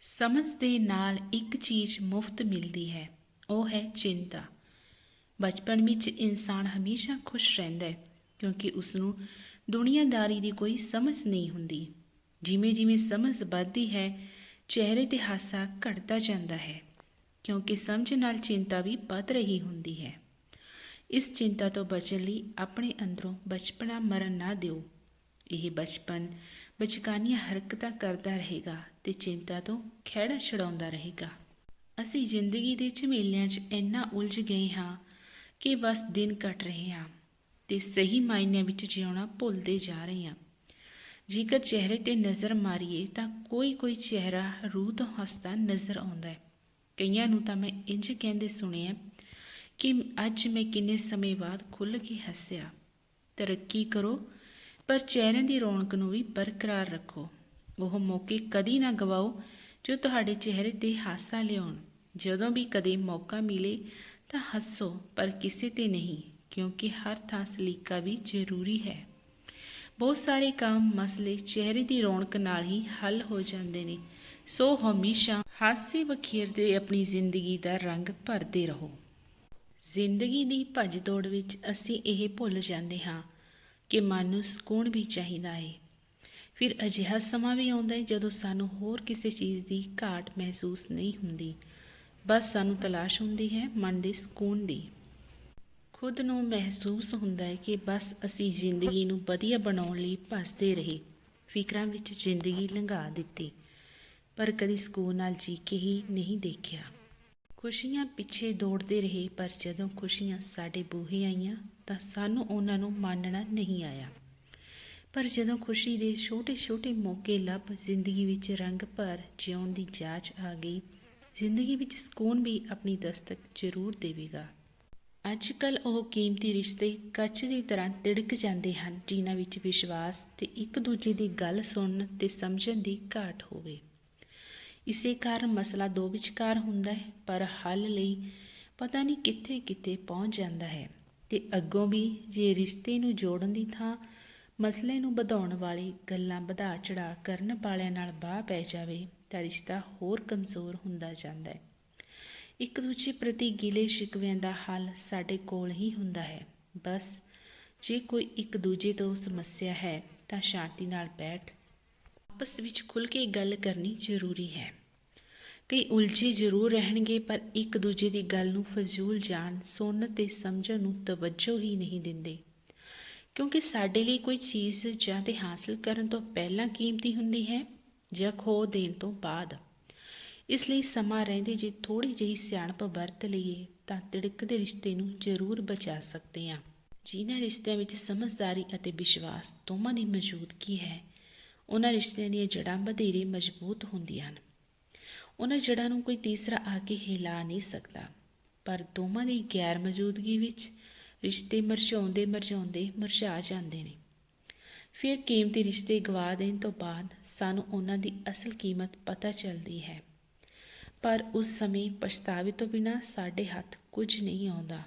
ਸਮਝ ਦੇ ਨਾਲ ਇੱਕ ਚੀਜ਼ ਮੁਫਤ ਮਿਲਦੀ ਹੈ, ਉਹ ਹੈ ਚਿੰਤਾ। ਬਚਪਨ ਵਿੱਚ ਇਨਸਾਨ ਹਮੇਸ਼ਾ ਖੁਸ਼ ਰਹਿੰਦਾ ਹੈ, ਕਿਉਂਕਿ ਉਸ ਨੂੰ ਦੁਨੀਆਦਾਰੀ ਦੀ ਕੋਈ ਸਮਝ ਨਹੀਂ ਹੁੰਦੀ। ਜਿਵੇਂ ਜਿਵੇਂ ਸਮਝ ਵੱਧਦੀ ਹੈ, ਚਿਹਰੇ ਤੇ ਹਾਸਾ ਘਟਦਾ ਜਾਂਦਾ ਹੈ, ਕਿਉਂਕਿ ਸਮਝ ਨਾਲ ਚਿੰਤਾ ਵੀ ਵੱਧ ਰਹੀ ਹੁੰਦੀ ਹੈ। ਇਸ ਚਿੰਤਾ ਤੋਂ ਬਚਣ ਲਈ ਆਪਣੇ ਅੰਦਰੋਂ ਬਚਪਨਾ ਮਰਨ ਨਾ ਦਿਓ। ਇਹ ਬਚਪਨ ਬਚਕਾਨੀਆਂ ਹਰਕਤਾਂ ਕਰਦਾ ਰਹੇਗਾ ਤੇ ਚਿੰਤਾ ਤੋਂ ਖਹਿੜਾ ਛਡਾਉਂਦਾ ਰਹੇਗਾ। ਅਸੀਂ ਜ਼ਿੰਦਗੀ ਦੇ ਝਮੇਲਿਆਂ 'ਚ ਇੰਨਾ ਉਲਝ ਗਏ ਹਾਂ ਕਿ ਬਸ ਦਿਨ ਕੱਟ ਰਹੇ ਹਾਂ ਤੇ ਸਹੀ ਮਾਇਨਿਆਂ ਵਿੱਚ ਜਿਉਣਾ ਭੁੱਲਦੇ ਜਾ ਰਹੇ ਹਾਂ। ਜੇਕਰ ਚਿਹਰੇ ਤੇ ਨਜ਼ਰ ਮਾਰੀਏ ਤਾਂ ਕੋਈ ਕੋਈ ਚਿਹਰਾ ਰੂਹ ਤੋਂ ਹੱਸਦਾ ਨਜ਼ਰ ਆਉਂਦਾ ਹੈ। ਕਈਆਂ ਨੂੰ ਤਾਂ ਮੈਂ ਇੰਜ ਕਹਿੰਦੇ ਸੁਣਿਆ ਕਿ ਅੱਜ ਮੈਂ ਕਿੰਨੇ ਸਮੇਂ ਬਾਅਦ ਖੁੱਲ੍ਹ ਕੇ ਹੱਸਿਆ। ਤਰੱਕੀ ਕਰੋ ਪਰ ਚਿਹਰੇ ਦੀ ਰੌਣਕ ਨੂੰ ਵੀ ਬਰਕਰਾਰ ਰੱਖੋ। ਉਹ ਮੌਕੇ ਕਦੀ ਨਾ ਗਵਾਓ ਜੋ ਤੁਹਾਡੇ ਚਿਹਰੇ ਤੇ ਹਾਸਾ ਲਿਆਉਣ। ਜਦੋਂ ਵੀ ਕਦੇ ਮੌਕਾ ਮਿਲੇ ਤਾਂ ਹੱਸੋ, ਪਰ ਕਿਸੇ ਤੇ ਨਹੀਂ, ਕਿਉਂਕਿ ਹਰ ਥਾਂ ਸਲੀਕਾ ਵੀ ਜ਼ਰੂਰੀ ਹੈ। ਬਹੁਤ ਸਾਰੇ ਕੰਮ, ਮਸਲੇ ਚਿਹਰੇ ਦੀ ਰੌਣਕ ਨਾਲ ਹੀ ਹੱਲ ਹੋ ਜਾਂਦੇ ਨੇ। ਸੋ ਹਮੇਸ਼ਾ ਹਾਸੇ ਵਖੇਰਦੇ ਆਪਣੀ ਜ਼ਿੰਦਗੀ ਦਾ ਰੰਗ ਭਰਦੇ ਰਹੋ। ਜ਼ਿੰਦਗੀ ਦੀ ਭੱਜ ਦੌੜ ਵਿੱਚ ਅਸੀਂ ਇਹ ਭੁੱਲ ਜਾਂਦੇ ਹਾਂ ਕਿ ਮਨ ਨੂੰ ਸਕੂਨ ਵੀ ਚਾਹੀਦਾ ਹੈ ਫਿਰ ਅਜਿਹਾ ਸਮਾਂ ਵੀ ਆਉਂਦਾ ਹੈ ਜਦੋਂ ਸਾਨੂੰ ਹੋਰ ਕਿਸੇ ਚੀਜ਼ ਦੀ ਘਾਟ ਮਹਿਸੂਸ ਨਹੀਂ ਹੁੰਦੀ। ਬਸ ਸਾਨੂੰ ਤਲਾਸ਼ ਹੁੰਦੀ ਹੈ ਮਨ ਦੇ ਸਕੂਨ ਦੀ। ਖੁਦ ਨੂੰ ਮਹਿਸੂਸ ਹੁੰਦਾ ਹੈ ਕਿ ਬਸ ਅਸੀਂ ਜ਼ਿੰਦਗੀ ਨੂੰ ਵਧੀਆ ਬਣਾਉਣ ਲਈ ਭੱਜਦੇ ਰਹੇ, ਫਿਕਰਾਂ ਵਿੱਚ ਜ਼ਿੰਦਗੀ ਲੰਘਾ ਦਿੱਤੀ। ਪਰ ਕਦੀ ਸਕੂਨ ਨਾਲ ਜੀ ਕੇ ਹੀ ਨਹੀਂ ਦੇਖਿਆ। ਖੁਸ਼ੀਆਂ ਪਿੱਛੇ ਦੌੜਦੇ ਰਹੇ, ਪਰ ਜਦੋਂ ਖੁਸ਼ੀਆਂ ਸਾਡੇ ਬੂਹੇ ਆਈਆਂ ਤਾਂ ਸਾਨੂੰ ਉਹਨਾਂ ਨੂੰ ਮੰਨਣਾ ਨਹੀਂ ਆਇਆ। ਪਰ ਜਦੋਂ ਖੁਸ਼ੀ ਦੇ ਛੋਟੇ-ਛੋਟੇ ਮੌਕੇ ਲੱਭ ਜ਼ਿੰਦਗੀ ਵਿੱਚ ਰੰਗ ਭਰ ਜਿਉਣ ਦੀ ਜਾਚ ਆ ਗਈ, ਜ਼ਿੰਦਗੀ ਵਿੱਚ ਸਕੂਨ ਵੀ ਆਪਣੀ ਦਸਤਕ ਜ਼ਰੂਰ ਦੇਵੇਗਾ। ਅੱਜ ਕੱਲ ਉਹ ਕੀਮਤੀ ਰਿਸ਼ਤੇ ਕੱਚ ਦੀ ਤਰ੍ਹਾਂ ਤਿੜਕ ਜਾਂਦੇ ਹਨ, ਜਿਨ੍ਹਾਂ ਵਿੱਚ ਵਿਸ਼ਵਾਸ ਤੇ ਇੱਕ ਦੂਜੇ ਦੀ ਗੱਲ ਸੁਣਨ ਤੇ ਸਮਝਣ ਦੀ ਘਾਟ ਹੋਵੇ। ਇਸੇ ਕਾਰਨ ਮਸਲਾ ਦੋ ਵਿਚਕਾਰ ਹੁੰਦਾ ਹੈ, ਪਰ ਹੱਲ ਲਈ ਪਤਾ ਨਹੀਂ ਕਿੱਥੇ ਕਿੱਥੇ ਪਹੁੰਚ ਜਾਂਦਾ ਹੈ। ਤੇ ਅੱਗੋਂ ਵੀ ਜੇ ਰਿਸ਼ਤੇ ਨੂੰ ਜੋੜਨ ਦੀ ਥਾਂ ਮਸਲੇ ਨੂੰ ਵਧਾਉਣ ਵਾਲੀ ਗੱਲਾਂ ਵਧਾ ਚੜਾ ਕਰਨ ਵਾਲਿਆਂ ਨਾਲ ਬਾਹ ਪੈ ਜਾਵੇ ਤਾਂ ਰਿਸ਼ਤਾ ਹੋਰ ਕਮਜ਼ੋਰ ਹੁੰਦਾ ਜਾਂਦਾ ਹੈ। ਇੱਕ ਦੂਜੇ ਪ੍ਰਤੀ ਗਿਲੇ ਸ਼ਿਕਵਿਆਂ ਦਾ ਹੱਲ ਸਾਡੇ ਕੋਲ ਹੀ ਹੁੰਦਾ ਹੈ। ਬਸ ਜੇ ਕੋਈ ਇੱਕ ਦੂਜੇ ਤੋਂ ਸਮੱਸਿਆ ਹੈ ਤਾਂ ਸ਼ਾਂਤੀ ਨਾਲ ਬੈਠ, ਆਪਸ ਵਿੱਚ ਖੁੱਲ ਕੇ ਗੱਲ ਕਰਨੀ ਜ਼ਰੂਰੀ ਹੈ। ਕਈ ਉਲਝੇ ਜ਼ਰੂਰ ਰਹਿਣਗੇ, ਪਰ ਇੱਕ ਦੂਜੇ ਦੀ ਗੱਲ ਨੂੰ ਫਜ਼ੂਲ ਜਾਣ, ਸੁਣਨ ਤੇ ਸਮਝਣ ਨੂੰ ਤਵੱਜੋ ਹੀ ਨਹੀਂ ਦਿੰਦੇ। ਕਿਉਂਕਿ ਸਾਡੇ ਲਈ ਕੋਈ ਚੀਜ਼ ਜਾਂ ਤੇ ਹਾਸਲ ਕਰਨ ਤੋਂ ਪਹਿਲਾਂ ਕੀਮਤੀ ਹੁੰਦੀ ਹੈ ਜਾਂ ਖੋ ਦੇਣ ਤੋਂ ਬਾਅਦ। ਇਸ ਲਈ ਸਮਾਂ ਰਹਿੰਦੇ ਜੇ ਥੋੜੀ ਜਿਹੀ ਸਿਆਣਪ ਵਰਤ ਲਈਏ, ਤਾਂ ਤਿੜਕਦੇ ਰਿਸ਼ਤੇ ਨੂੰ ਜ਼ਰੂਰ ਬਚਾ ਸਕਦੇ ਹਾਂ। ਜਿਨ੍ਹਾਂ ਰਿਸ਼ਤਿਆਂ ਵਿੱਚ ਸਮਝਦਾਰੀ ਅਤੇ ਵਿਸ਼ਵਾਸ ਦੋਵਾਂ ਦੀ ਮੌਜੂਦਗੀ ਹੈ, ਉਹਨਾਂ ਰਿਸ਼ਤਿਆਂ ਦੀਆਂ ਜੜ੍ਹਾਂ ਵਧੇਰੇ ਮਜ਼ਬੂਤ ਹੁੰਦੀਆਂ ਹਨ। ਉਹਨਾਂ ਜੜ੍ਹਾਂ ਨੂੰ ਕੋਈ ਤੀਸਰਾ ਆ ਕੇ ਹਿਲਾ ਨਹੀਂ ਸਕਦਾ। ਪਰ ਦੋਵਾਂ ਦੀ ਗੈਰ ਮੌਜੂਦਗੀ ਵਿੱਚ ਰਿਸ਼ਤੇ ਮਰਝਾਉਂਦੇ ਮਰਝਾਉਂਦੇ ਮੁਰਝਾ ਜਾਂਦੇ ਨੇ। ਫਿਰ ਕੀਮਤੀ ਰਿਸ਼ਤੇ ਗਵਾ ਦੇਣ ਤੋਂ ਬਾਅਦ ਸਾਨੂੰ ਉਹਨਾਂ ਦੀ ਅਸਲ ਕੀਮਤ ਪਤਾ ਚੱਲਦੀ ਹੈ। ਪਰ ਉਸ ਸਮੇਂ ਪਛਤਾਵੇ ਤੋਂ ਬਿਨਾ ਸਾਡੇ ਹੱਥ ਕੁਝ ਨਹੀਂ ਆਉਂਦਾ।